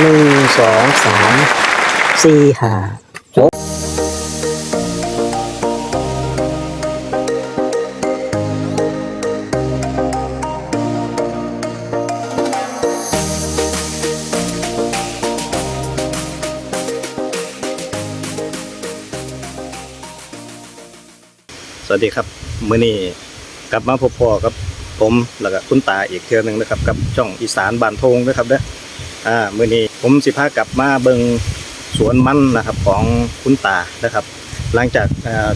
หนึ่งสองสามสี่ห้าหกสวัสดีครับ มื้อนี้กลับมาพบพ่อกับ ผมแล้วก็คุณตาอีกเทื่อนึงนะครับกับช่องอีสานบานโพงนะครับเด้ออ่ามื้อนี้ผมสิพากลับมาเบิ่งสวนมันนะครับของคุณตานะครับ หลังจาก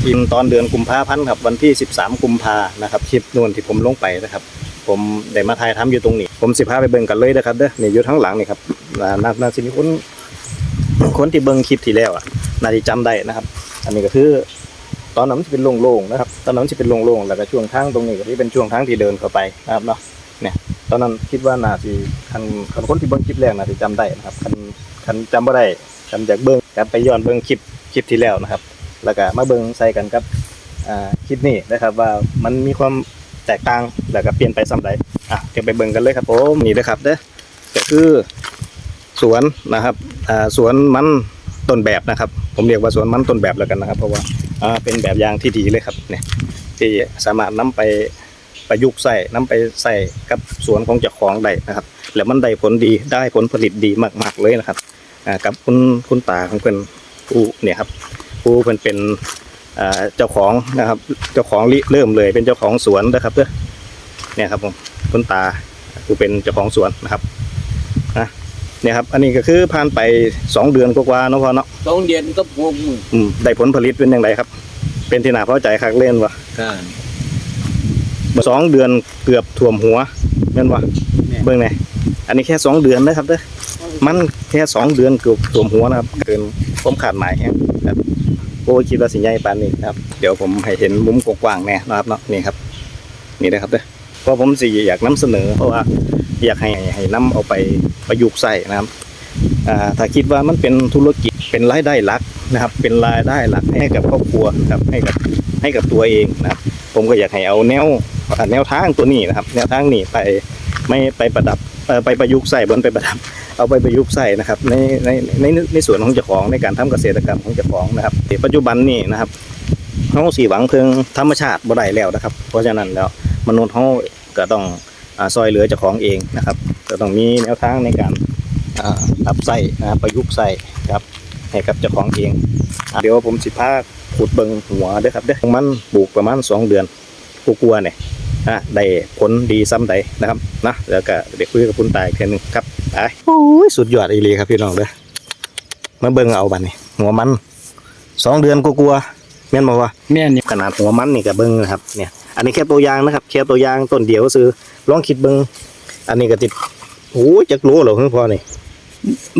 ที่ตอนเดือนกุมภาพันธ์ครับวันที่ 13 กุมภานะครับคลิปนู่นที่ผมลงไปนะครับ ผมได้มาถ่ายทำอยู่ตรงนี้ ผมสิพาไปเบิ่งกันเลยนะครับเด้อนี่อยู่ทั้งหลังนี่ครับอ่าน่านาสิมีคนคนที่เบิ่งคลิปที่แล้วอะนาจะจำได้นะครับ อันนี้ก็คือ ตอนนั้นจะเป็นโล่งๆนะครับ ตอนนั้นจะเป็นโล่งๆแล้วก็ช่วงทางตรงนี้ก็ที่เป็นช่วงทางที่เดินเข้าไปนะครับเนาะเนี่ยตอนนั้นคิดว่านาทีคันคันคนที่เบิ้งคลิปแรกนาทีจำได้นะครับคันคันจำไม่ได้จำจากเบิ้งกลับไปย้อนเบิ้งคลิปคลิปที่แล้วนะครับ แล้วก็มาเบิ้งใส่กันกับอ่าคลิปนี้นะครับว่ามันมีความแตกต่างแล้วก็เปลี่ยนไปสำใดอะเดี๋ยวไปเบิ้งกันเลยครับผมนี่นะครับเด้อก็คือสวนนะครับอ่าสวนมันต้นแบบนะครับ ผมเรียกว่าสวนมันต้นแบบแล้วกันนะครับ เพราะว่า เป็นแบบอย่างที่ดีเลยครับเนี่ยที่สามารถนำไปประยุกต์ใส่นำไปใส่กับสวนของเจ้าของได้นะครับ แล้วมันได้ผลดีได้ผลผลิตดีมากๆเลยนะครับอ่ากับคุณคุณตาของเพิ่นผู้เนี่ยครับผู้เพิ่นเป็นอ่าเจ้าของนะครับ เจ้าของริเริ่มเลยเป็นเจ้าของสวนนะครับเด้อเนี่ยครับผมคุณตาผู้เป็นเจ้าของสวนนะครับ เนี่ยครับ อันนี้ก็คือผ่านไปสองเดือนกว่าๆเนาะพ่อเนาะสองเดือนก็พวกมืออืมได้ผลผลิตเป็นยังไงครับ เป็นที่น่าพอใจคักเล่นวะกันสองเดือนเกือบท่วมหัวแม่นวะเบิ่งไงอันนี้แค่สองเดือนนะครับเด้อมันแค่สองเดือนเกือบท่วมหัวนะครับเกินผมขาดหมายแฮงครับโอ้ยคิดว่าสิใหญ่ปานนี้นะครับ เดี๋ยวผมให้เห็นมุมกว้างๆแน่นะครับเนาะนี่ครับ นี่นะครับเด้อเพราะผมสิอยากนำเสนอเพราะว่า อยากให้ให้นำเอาไปประยุกต์ใส่นะครับถ้าคิดว่ามันเป็นธุรกิจเป็นรายได้หลักนะครับ เป็นรายได้หลักให้กับครอบครัวนะครับให้กับให้กับตัวเองนะครับ ผมก็อยากให้เอาแนวแนวทางตัวนี้นะครับ แนวทางนี้ไปไม่ไปประดับเอ่ไปประยุกต์ใส่บนไปประดับ เอาไปประยุกต์ใส่นะครับในในในในส่วนของเจ้าของในการทำเกษตรกรรมของเจ้าของนะครับปัจจุบันนี้นะครับเขาสีหวังเพิงธรรมชาติบ่ได้แล้วนะครับ เพราะฉะนั้นแล้วมนุษย์เขาก็ต้อง ซอยเหลือเจ้าของเองนะครับก็ต้องมีแนวทางในการอ่าปรับใส่นะครับประยุกต์ใส่ครับให้กับเจ้าของเองอ่าเดี๋ยวผมสิพาขุดเบิงหัวเด้อครับเด้อมันปลูกประมาณสองเดือนกูกลัวๆเนี่ยอะได้ผลดีซ้ำใดนะครับนะแล้วก็เด็กคุยกับคุณตายอีกทีหนึงครับไปโอ้ยสุดยอดอีหลีครับพี่น้องเด้อมาเบิ่งเอาบัดนี้หัวมันสองเดือนกูกลัวๆแม่นบ่วะแม่นี่ขนาดหัวมันนี่ก็เบิ่งนะครับเนี่ยอั นนี้แค่ตัวอย่างนะครับ แค่ตัวอย่างต้นเดียวซื้อลองคิดเบิ่งอันนี้ก็ติดโอ้ยจักรู้เหรอคุณพ่อนี่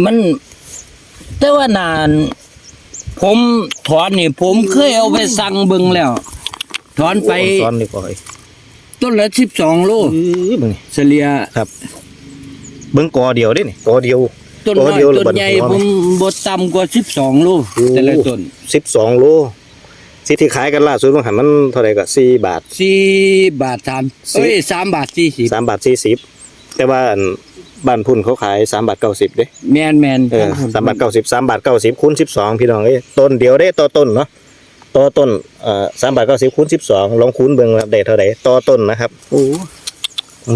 มัน แต่ว่านาน ผมถอนนี่ ผมเคยเอาไปสั่งเบิงแล้ว ถอนไปโอ้ซ้อนนี่ก่อยต้นละสิบสองโลอื้อเบิ่งนี่เฉลี่ยเบิ่งกอเดียวเด้นี่กอเดียวต้นโอ้น้อยเดียวหรือต้นใหญ่บัดหัวผมบดต่ำกว่าสิบสองโลโอ้แต่ละต้นสิบสองโล สิที่ขายกันล่าสุดมันหันมันเท่าไหร่ก็สี่บาท สี่บาทสามสี่เอ้ยสามบาทสี่สิบสามบาทสี่สิบแต่ว่าอันบ้านพุ่นเขาขายสามบาทเก้าสิบเด้แมนแมนเออสามบาทเก้าสิบสามบาทเก้าสิบคูณสิบสองพี่น้องเอ้ยต้นเดียวได้ต่อต้นเนาะต่อต้นเอ่อสามบาทเก้าสิบคูณสิบสองลองคูณเบิ่งว่าได้เท่าไหร่ต่อต้นนะครับโอ้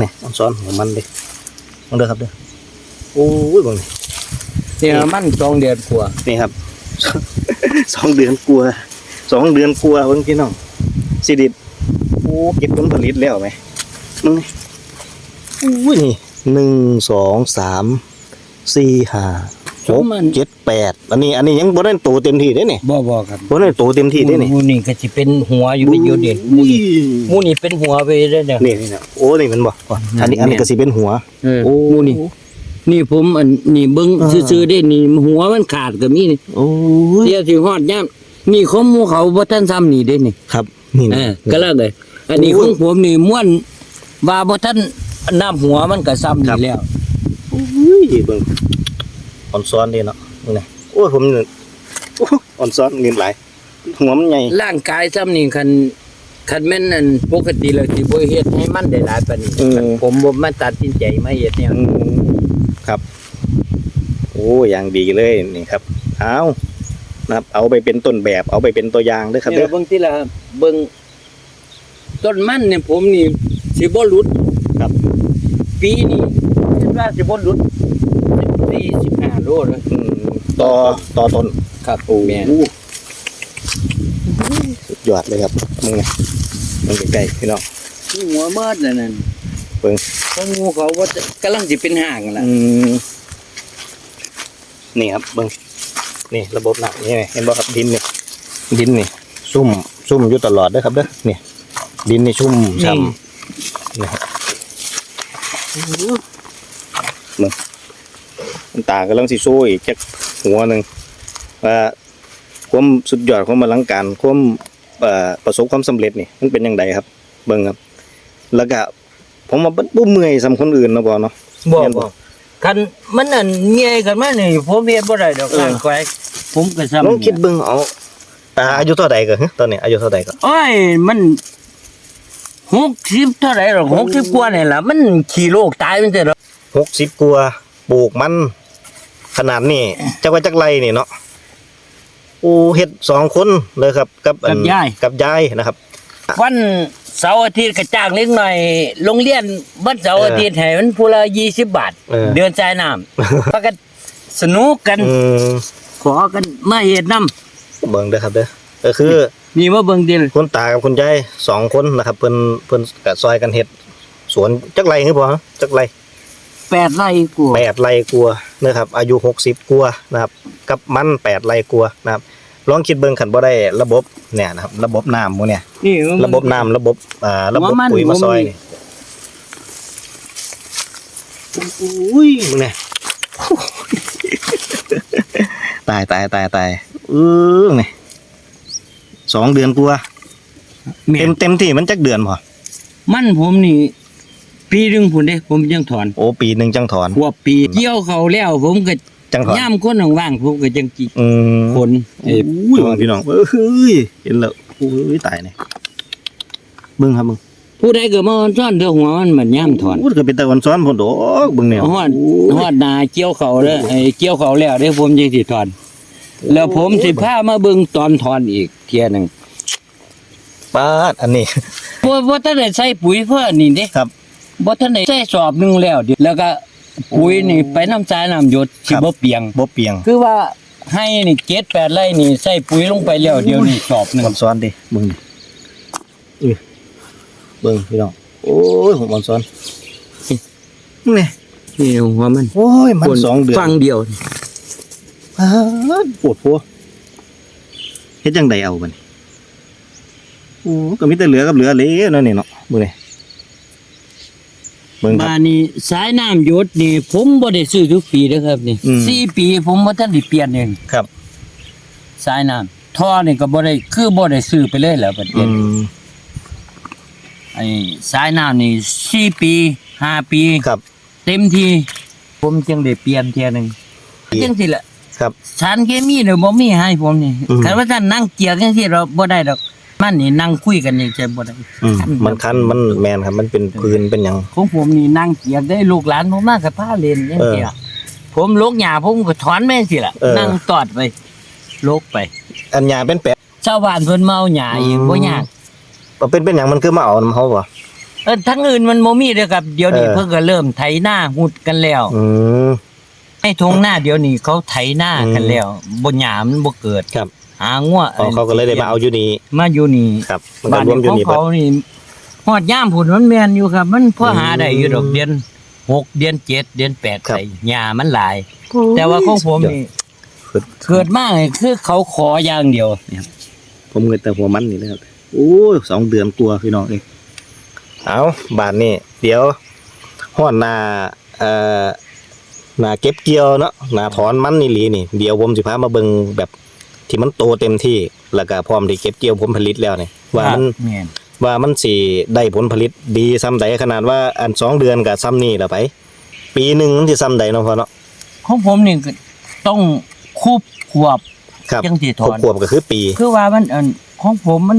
นี่อันซ้อนของมันเด้ลองเด้อครับเด้อโอ้ยเบิ่งนี่เนี่ยมันสองเดือนกว่านี่ครับ สองเดือนกลัวา สองเดือนกลัวาเพิ่งพี่น้องสิดิบโอ้เก็บผลผลิตแล้วไหมมึงนี่อุ้ยนี่หนึ่งสองสามสี่ห้าหกเจ็ดแปดอันนี้ อันนี้ยังบ่ได้โตเต็มที่เด้นี่บ่บ่ครับบ่ได้โตเต็มที่เด้นี่หมูนี่ก็จะเป็นหัวอยู่ไม่อยู่เด็ดหมูนี่หมูนี่เป็นหัวไปได้เนี่ยนี่นี่นะโอ้นี่มันบ่อันนี้อันนี้ก็สิเป็นหัวเออโอ้หมูนี่นี่ผมอันนี่เบิ้งอ่าซื่อๆได้นี่หัวมันขาดก็มีนี่โอ้ยเดี๋ยวสิฮอดย่ำ นี่ของหมูเขาบ่ทันซ้ำนี่เด้นี่ครับนี่เอนะอก็แล้วเลยอันนี้ของผมนี่ม้วนว่าบ่ทันน้ำหัวมันก็ซ้ำนี่แล้วอุ้ยเบิ่งอ่อนซ้อนดีเนาะนี่นะโอ้ยผมนี่โอ้ยอ่อนซ้อนเงินหลายหัวมันใหญ่ร่างกายซ้ำนี่คันคันแม่นนั่นปกติแล้วสิบ่เฮ็ดให้มันได้หลายปานนี้อืมผมบ่มาตัดสินใจมาเฮ็ดแนวอืนี้มครับ โอ้อย่างดีเลยนี่ครับ เอา นะครับ เอาไปเป็นต้นแบบ เอาไปเป็นตัวอย่างด้วยครับนี่เด้ล่ะอเบิ่งติล่ะเบิ่งต้นมันเนี่ยผมนี่สิบ่หลุดครับ ปีนี้คิดว่าสิบ่หลุด14 15โลเลย อืมต่อต่อต้นครับโอ้แม่นสุดยอดเลยครับมึงไงมึงใกล้ๆพี่น้องนี่หัวเมิดแล้วนั่นเบิ่งเขางูเขาว่ากำลังสิเป็นห่างล่ะอืมนี่ครับเบิ่ง นี่ระบบน้ำนี่ไงเห็นบ่ครับดินนี่ดินนี่ซุ่มซุ่มอยู่ตลอดเด้อครับเด้อนี่ดินนี่ชุ่มฉ่ำนะครับมึงมันตากำลังสิโซ่อีกจักหัวหนึ่งว่าความสุดยอดความอลังการความเอ่อประสบความสำเร็จนี่มันเป็นยังไงครับ เบิ่งครับ แล้วก็ผมว่าบ่เมื่อยสำคนอื่นเนาะบ่เนาะบ่แม่นบ่บ่ คันมันนั่นเมียกันมานี่ผมเฮ็ดบ่ได้ดอกเออการควายผมก็ซ้ำลองคิดเบิ่งเอาตาอายุเท่าใดก็ฮะตอนนี้อายุเท่าใดก็โอ้ยมัน60เท่าไหร่หรอก60กว่านี่ล่ะมันขี้โรคตายมันจะดอกหกสิบกว่าปลูกมัน ขนาดนี้จักว่าจักไรนี่เนาะโอ้เฮ็ดสองคนเลยครับ กับอันกับยายนะครับ วัน เสาร์อาทิตย์ก็จ้างเล็กหน่อย โรงเรียนวันเสาร์อาทิตย์ให้มันผู้ละ20บาท เออ เดือนจ่ายน้ำพากันสนุกกัน อืมขอกันมาเฮ็ดนำเบิ่งเด้อครับเด้อก็คือนี่มาเบิ่งดิคุณตากับคุณยายสองคนนะครับ เพิ่นเพิ่นก็ซอยกันเฮ็ดสวนจักไรคือบ่ฮะจักไร8ไร่กว่าแปดไรกลัวนะครับ อายุหกสิบกลัวนะครับ กับมันแปดไรกลัวนะครับ ลองคิดเบิ่งขันบ่ได้ระบบเนี่ยนะครับ ระบบน้ำพวกเนี่ย นี่ระบบน้ำระบบอ่าระบบหัวมันปุ๋ยมาหัวมันซอยนี่อุ้ยมึงเนี่ยตายตายตายตายเออนี่สองเดือนกลัวาแม่เต็มนเต็มที่มันจักเดือนพอมันผมนี่ ปีหนึงพุ่นเด้ ผมยังถอนโอ้ปีหนึ่งจังถอน หัวปีเกี่ยวเขาแล้ว ผมก็ จังถอนย่ามคนว่างๆผมก็จังจิอืมคนเอ้ยอุ้ยเบิ่งพี่น้องเอ้ยเห็นแล้วอุ้ยตายเนี่ยเบิ่งครับเบิ่งผู้ใดก็มาอ่อนซ่อนเด้อหัวมันมันย่ามถอนอู้ก็เป็นตะวันซ้อนพุ่นดอกเบิ่งแนวฮอดฮอดนาเกี่ยวเขาเด้อไอ้เกี่ยวเขาแล้วเด้อผมจังสิถอน แล้วผมสิพามาเบิ่งตอนถอนอีกเที่ยหนึงปาดอันนี้บ่บ่ทันได้ใส่ปุ๋ยเพิ่นนี่เด้ครับบ่ทันได้ใส่สอบหนึงแล้วเดี๋ยวแล้วก็ ปุ๋ยนี่ไปน้ำสายน้ำหยดสิครับบ่เปียง บ่เปียงคือว่าให้นี่เจ็ดแปดไร่นี่ใส่ปุ๋ยลงไปแล้วเดี๋ยวนี้สอบหนึ่งมันซ้อนดิเบิ่งดิอุ้ยเบิ่งพี่น้องโอ้ยผมมันซ้อนนี่นี่หัวมัน โอ้ยมันสองเดือนฟังเดียวปาดปวดหัวเฮ็ดจังไดเอาบัดนี้โอ้ก็มีแต่เหลือกับเหลือเหลวนั่นนี่เนาะเบิ่งนี่เบิ่งครับ บ้านนี้สายน้ำหยดนี่ ผมบ่ได้ซื้อทุกปีนะครับนี่อืม สี่ปีผมบ่ทันได้เปลี่ยนเองครับ สายน้ำท่อนี่ก็บ่ได้คือบ่ได้ซื้อไปเลยแหล้วบัดอืนี้มไอ้สายน้ำนี่สี่ปีห้าปี ครับ เต็มทีผมจึงได้เปลี่ยนเทียหนึงจังสิล่ะ ครับ สารเคมีเนี่ยบ่มีให้ผมนี่อืม คันว่าท่านนั่งเกียกจังซี่เราบ่ได้ดอก มันนี่นั่งคุยกันนี่จะบ่ได้อืมมันคันมันแมนครับ มันเป็นพื้นเป็นหยัง ของผมนี่นั่งเกียกได้ลูกหลานผมมากับผ้าเล่นจังซี่ล่ะผมลกหญ้าผมก็ถอนแม่นสิล่ะเออ นั่งตอดไปลกไปอันหยาเป็นแปะ ชาวบ้านเพิ่นเมาหญ้าเองอืม บ่ยากมันเป็นเป็นหยังมันคือมาเอานำเฮาบ่ เออทั้งอื่นมันบ่มีเด้อครับ เดี๋ยวนี้เออ เพิ่นก็เริ่มไถหน้าหุดกันแล้ว อืม ให้ทงหน้าเดี๋ยวนี้เขาไถหน้ากันแล้วบ่หญ้ามันบ่เกิดครับ หางัวอ๋อเขาก็เลยได้มาเอาอยู่นี่มาอยู่นี่ครับมันก็บ้านรวมอยู่ของนี่เบิดเขานี่ฮอดย่ามผุนมันแม่นอยู่ครับ มันพอหาได้อยู่ดอกเดือนหกเดือนเจ็ดเดือนแปดครับใส่หญ้ามันหลาย แต่ว่าของผมนี่สุดเกิดมานี่คือเขาขออย่างเดียว ผมเงินแต่หัวมันนี่เลยครับโอ้ยสองเดือนกลัวพี่น้องเองเอาบาทนี่เดี๋ยวฮอดหน้าเอ่อห น้าเก็บเกี่ยวเนาะหน้าถอนมันนี่หลีนี่เดี๋ยวผมสิพามาเบิ่งแบบที่มันโตเต็มที่แล้วก็พร้อมที่เก็บเกี่ยวผลผลิตแล้วนี่ว่ามันแม่นว่ามันสิได้ผลผลิตดีซ้ำใดขนาดว่าอันสองเดือนกับซ้ำนี่ละไป ปีหนึ่งมันสิซ้ำใดเนาะพ่อเนาะของผมนี่ก็ต้องคูบขวบครับจังสิถครบอน ขวบก็คือปี คือว่ามันอันของผมมัน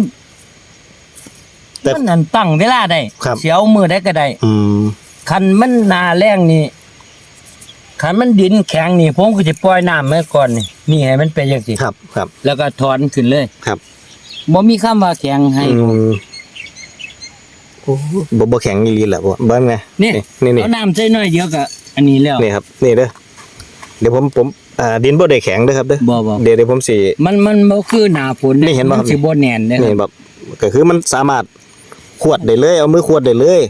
แต่มันนั่นตั้งเวลาได้ครับ เสียวมือได้ก็ได้อืมคันมันหนาแรงนี่ คันมันดินแข็งนี่ผมก็จะปล่อยน้ำไว้ก่อนนี่นี่ให้มันเป็นอย่างสิครับ ครับแล้วก็ถอนขึ้นเลยครับบ่มีคำว่าแข็งให้ อืมโอ้บ่บ่แข็งอีหลีแหละบ่เบิ่งไงนี่นี่นี่เอาน้ำใส่หน่อยเดียวก็อันนี้แล้ว นี่ครับ นี่เด้อเดี๋ยวผมผมอ่าดินบ่ได้แข็งเด้อครับเด้อบ่บ่ เดี๋ยวเดี๋ยวผมสิ มันมันบ่คือหน้าฝนนี่เห็นบ่มัครับ สิบ่แน่นเด้นี่แบบก็คือมันสามารถขวดได้เลย เอามือขวดได้เลย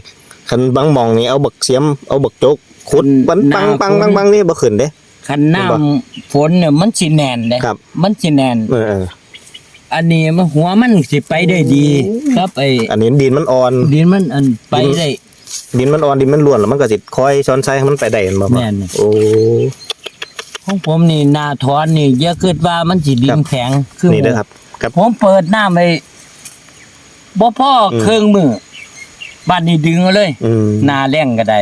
คันบางหมองนี่เอาบักเสียมเอาบักจก ขุดปังปังปังปังปังนี่บ่ขึ้นเด้คันน้เห็นบ่ำฝนเนี่ยมันสิแน่นเด้ครับมันสิแน่นเออเอออันนี้มันหัวมันสิไปได้ดี ครับไอ้อันนี้ดินมันอ่อน ดินมันอันไปได้ดินมันอ่อนดินมันล้วนแล้วมันก็สิคอยช้อนใช้ให้มันไปได้แม่นบ่พ่อแม่นโอ้ของผมนี่หน้าถอนนี่อย่าคิดว่ามันสิดิครันบแข็งคือนี่เด้อครับครับผมเปิดน้ำไปบ่พออมเครื่องมือบ้านนี้ดึงเอาเลยอืมหน้าแรงก็ได้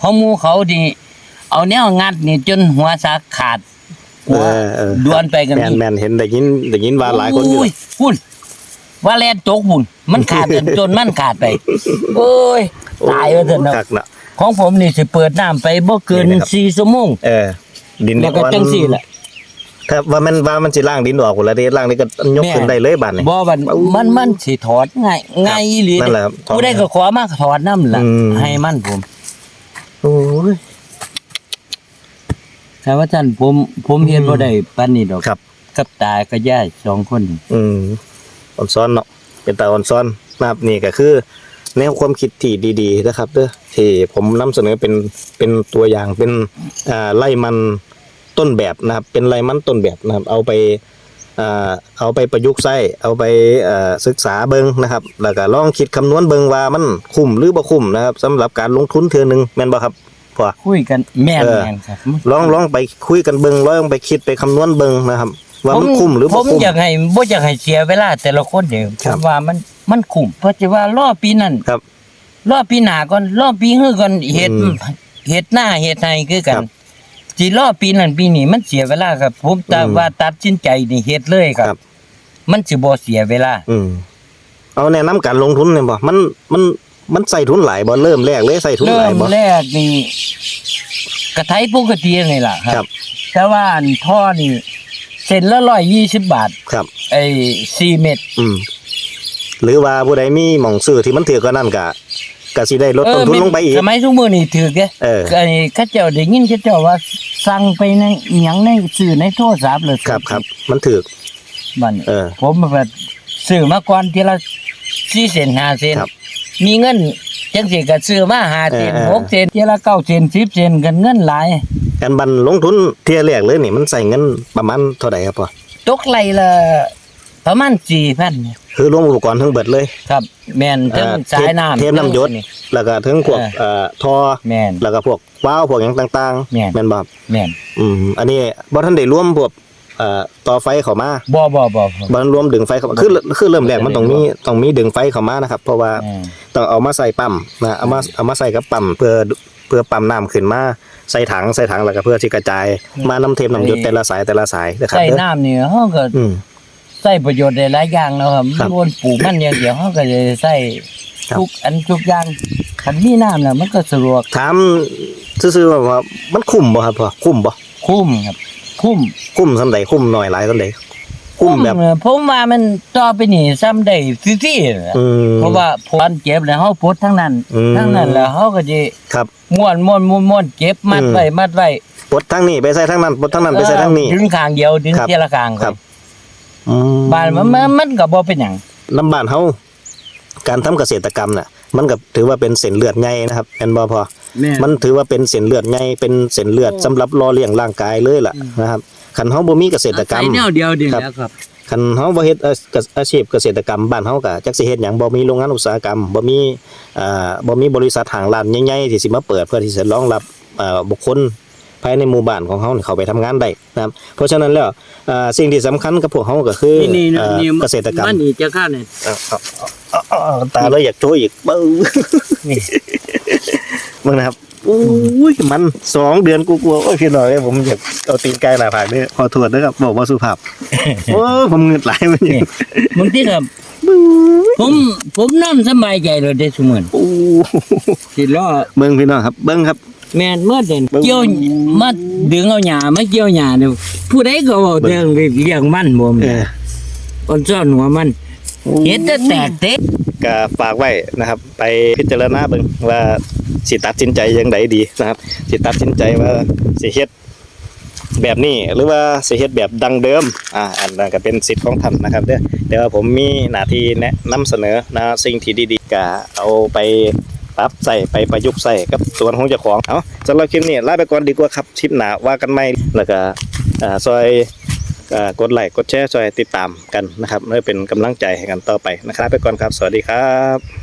ของหมู่เขานี่เอาแนวงัดนี่จนหัวสาขาดหัวเออเออดวนไปกันแม่นนี่แม่นเห็นได้ยินได้ยินว่าหลายคนอยู่โพุ่นว่าแลนตกบุญมันขาดจนจนมันขาดไปโอ้ยตายว่าเถอะเนาะคักน่ะของผมนี่สิเปิดน้ำไปบ่เกินนี่นะครับ สี่ชั่วโมงเออ ดินแล้วก็อ่อนจังสี่แหละถ้าว่ามันว่ามันสิล้างดินออกพุ่นละเด้ล้างนี่ก็ยกขึ้นได้เลยบัดนี้บ่บันมันมันสิถอดง่ายง่ายอีหลีนั่นแหละครับผู้ใดก็ขอมาถอดน้ำล่ะ อืม ให้มันผม โอ้ยแต่ว่าท่านผม ผมเฮ็ดบ่ได้ปานนี้ดอกครับ กับตากับยายสองคนนี่อืมอ่อนซ้อนเนาะเป็นตาอ่อนซ้อนนะครับนี่ก็คือแนวความคิดที่ดีๆนะครับเด้อที่ผมนำเสนอเป็นเป็นตัวอย่างเป็นอ่าไล่มันต้นแบบนะครับ เป็นไล่มันต้นแบบนะครับ เอาไปอ่าเอาไปประยุกต์ใช้เอาไปอ่าศึกษาเบิ่งนะครับ แล้วก็ลองคิดคำนวณเบิ่งว่ามันคุ้มหรือบ่คุ้มนะครับสำหรับการลงทุนเทื่อหนึงแม่นบ่ครับ พ่อคุยกันแม่นเออแม่นครับลองลองไปคุยกันเบิ่งลองไปคิดไปคำนวณเบิ่งนะครับ ว่ามันคุ้มหรือผบ่มคุ้มอยากให้บ่อยากให้เสียเวลา แต่ละคนเด้ผครับมว่ามันมันคุ้มเพราะจะว่ารอปีนั้นครับรอปีหน้าก่อนรอปีฮื้อก่อนเฮ็ดอืมเฮ็ดหน้าเฮ็ดให้คือกัครันบสิรอปีนั้นปีนี้มันเสียเวลาครับ ผมแต่อืมว่าตัดสินใจนี่เฮ็ดเลยคครัรับบมันสิบ่เสียเวลา อืมเอาแนะนำการลงทุนเนี่ยบ่มันมัน มันใส่ทุนหลายบ่เริ่มแรกเลยใส่ทุนเริ่หลายมบ่ แรกนี่กระไทปกตินี่ล่ะคครัรับ บ แต่ว่าอันท่อนี่เส้นละ120บาท ครับ ไอ้4เม็ดอืม หรือว่าผู้ใดมีหม่องซื้อที่มันถือก็นั่นก็ก็สิได้ลดต้นทุนลงไปอีก สมัยทุกมื้อนี่ถือแกเออ ไอ้เข้าเจ้าได้ยินเข้าเจ้าว่า สั่งไปในอิหยังในสื่อในโทรศัพท์เลยครับครับ มันถือบัดนเออผมแบบซื้อมาก่อนทีละ4เซน5เซนครับ มีเงินจังสิก็ซื้อมา5เซนเออเออ6เซนทีละ9เซน10เซนกันเงินหลาย การบันลงทุนเที่ยแรกเลยนี่มันใส่เงินประมาณเท่าใดครับพ่อตกไหลละประมาณ4,000เนี่ยคือรวมอุปกรณ์ทั้งเบิดเลยครับ แม่นทั้งเอ่อสายน้ำเทปน้ำหยศนี่ แล้วก็ถึงพวกเออ เอ่อทอแม่นแล้วก็พวกว้าวพวกหยังต่างแม่น ๆแม่นบ่ครับแม่นอืมอันนี้บ่ทันได้รวมพวกเอ่อต่อไฟเข้ามาบ่บ่บ่บ่บรวมดึงไฟเข้ามาคือคือเริ่มแรกมันต้องมีต้องมีดึงไฟเข้ามานะครับ เพราะว่าแม่น ต้องเอามาใส่ปั๊มนะเอามาเอามาใส่กับปั๊มเพื่อเพื่อปั๊มน้ำขึ้นมาใส่ถังใส่ถังแล้วก็เพื่อที่กระจาย มาน้ำเทมน้ำหยดแต่ละสายแต่ละสายนะครับใส่เด้อน้ำนี่เฮาก็อืม ใส่ประโยชน์ได้หลายอย่างแล้วครับครับ มันวนปลูกมันอย่างเดียวเฮาก็จะใส่ครับทุกอันทุกอย่างคันมีน้ำแล้วมันก็สะดวกถามซื่อๆว่าว่ามันคุ้มบ่ครับพ่อคุ้มบ่คุ้มครับ คุ้มคุ้มสำใดคุ้มหน่อยหลายสำใด คุ้มแบบเออผมว่ามันต่อไปนี่ซ้ำได้ฟรีๆนะอืม เพราะว่าพอนเจ็บแล้วเฮาปลดทั้งนั้นอืม ทั้งนั้นแล้วเฮาก็สิครับม้วนม้วนม้วนม้วนเก็บมัดอืม ไว้มัดไว้ปลดทั้งนี้ไปใส่ทั้งนั้นปลดทั้งนั้นไปใส่ทั้งนี้ เออดึงข้างเดียวดึงครับ เทียละข้างครับอืมบ้านมันมันมันก็บ่เป็นหยังน้ำบ้านเฮาการทำเกษตรกรรมน่ะ มันก็ถือว่าเป็นเส้นเลือดใหญ่นะครับแม่นบ่พอ มันถือว่าเป็นเส้นเลือดใหญ่เป็นเส้นเลือดสำหรับรอเลี้ยงร่างกายเลยล่ะนะครับ คันเฮาบ่มีเกษตรกรรมใส่แนวเดียวเดียวครับแล้วครับ คันเฮาบ่เฮ็ดอาอาชีพเกษตรกรรมบ้านเฮาก็จักสิเฮ็ดหยังบ่มีโรงงานอุตสาหกรรมบ่มีอ่าบ่มีบริษัทห้างร้านใหญ่ๆที่สิมาเปิดเพื่อที่จะรองรับอ่าบุคคลภายในหมู่บ้านของเฮานี่เข้าไปทำงานได้นะครับเพราะฉะนั้นแล้วอ่าสิ่งที่สำคัญกับพวกเฮาก็คือนี่นี่อ่านี่เกษตรกรรม มันนี่จะค่าเนี่ยเอาเอาเอาเอาเอาตาเลยอยากโชว์อีกเบ้อนี่มึงนะครับ อุ้ยมันสองเดือนกูกลัวโอ้ยพี่น้อยผมอยากเอาตีนไก่หน้าผากนี่ขอโทษนะครับบอกว่าสุภาพโอ้ยผมเงินไหลายมันอยู่บางทีก็ผมผมนอนสบายใจเลยได้สมือนโอ้สิล้อเบิ่งพี่น้องครับ เบิ่งครับ แม่นเมื่อเด่นเบิ่งเกี่ยวมาดึงเอาหญ้ามาเกี่ยวหญ้าเด้อผู้ใดก็เว้าเรื่องเลี้ยงมันบ่เอแม่นออ่อนซ่อนหัวมัน เห็นแต่แตกเตะก็ฝากไว้นะครับ ไปพิจารณาเบิ่งว่าสิตัดสินใจยังไงดีนะครับสิตัดสินใจว่าสิเฮ็ดแบบนี้หรือว่าสิเฮ็ดแบบดังเดิมอ่าอันนั้นก็เป็นสิทธิ์ของท่านนะครับเด้อแต่ว่าผมมีหน้าที่แนะนำเสนอนะสิ่งที่ดีๆก็เอาไปปรับใส่ไปประยุกต์ใส่กับส่วนของเจ้าของเอาสำหรับคลิปนี้ลาไปก่อนดีกว่าครับคลิปหน้าว่ากันใหม่แล้วก็อ่าซอย กดไลค์กดแชร์ช่วยติดตามกันนะครับเพื่อเป็นกำลังใจให้กันต่อไปนะครับ ไปก่อนครับ สวัสดีครับ